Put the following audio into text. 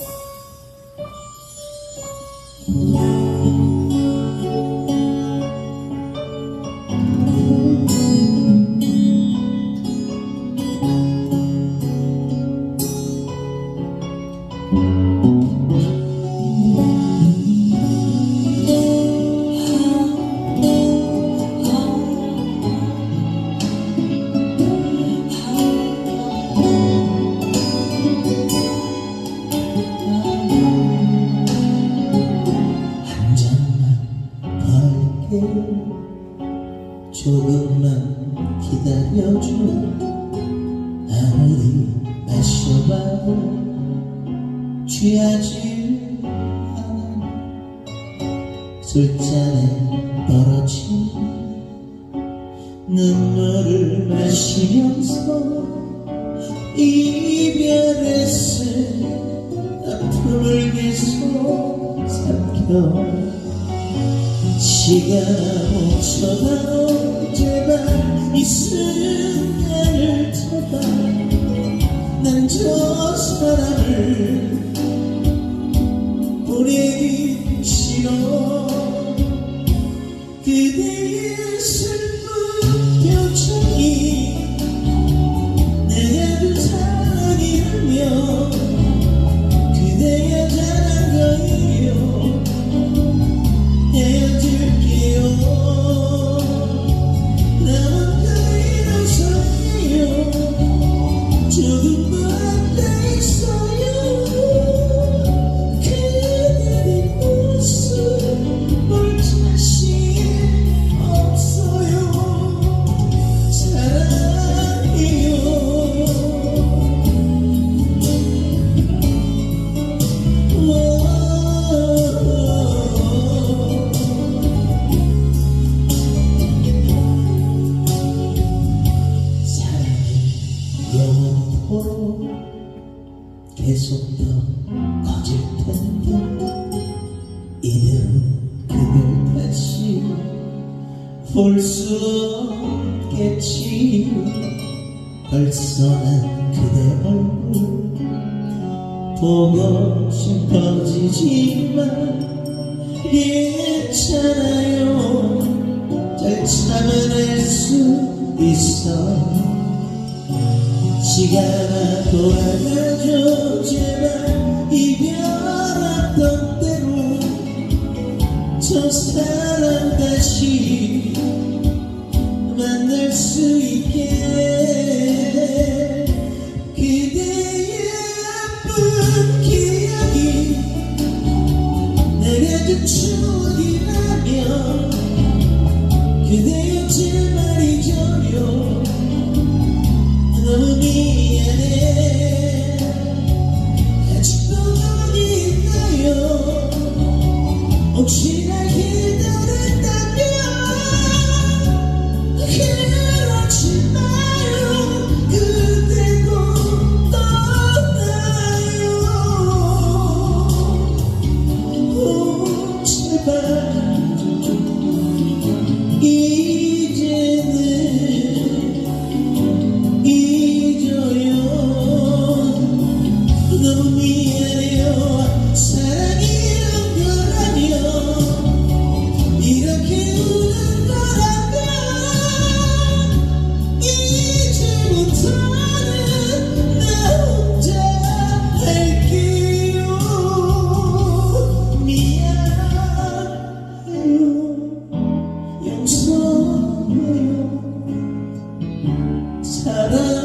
you 조금만 기다려줘 아무리 마셔봐도 취하지 않아. 술잔에 떨어진 눈물을 마시면서 이별의 쓴 아픔을 계속 삼켜 시간 멈춰가도 제발 이 순간을 잡아 난저 사람을 계속 더 커질 텐데 이대로 그댈 다시 볼 수 없겠지. 벌써 난 그대 얼굴 보고 싶어지지만 괜찮아요 잘 참아낼 수 있어 시간아 돌아가줘 제발 이별했던 대로 저 사람 다시 만날 수 있게 그대의 아픈 기억이 내가 준 추억이라면 그대여 사랑.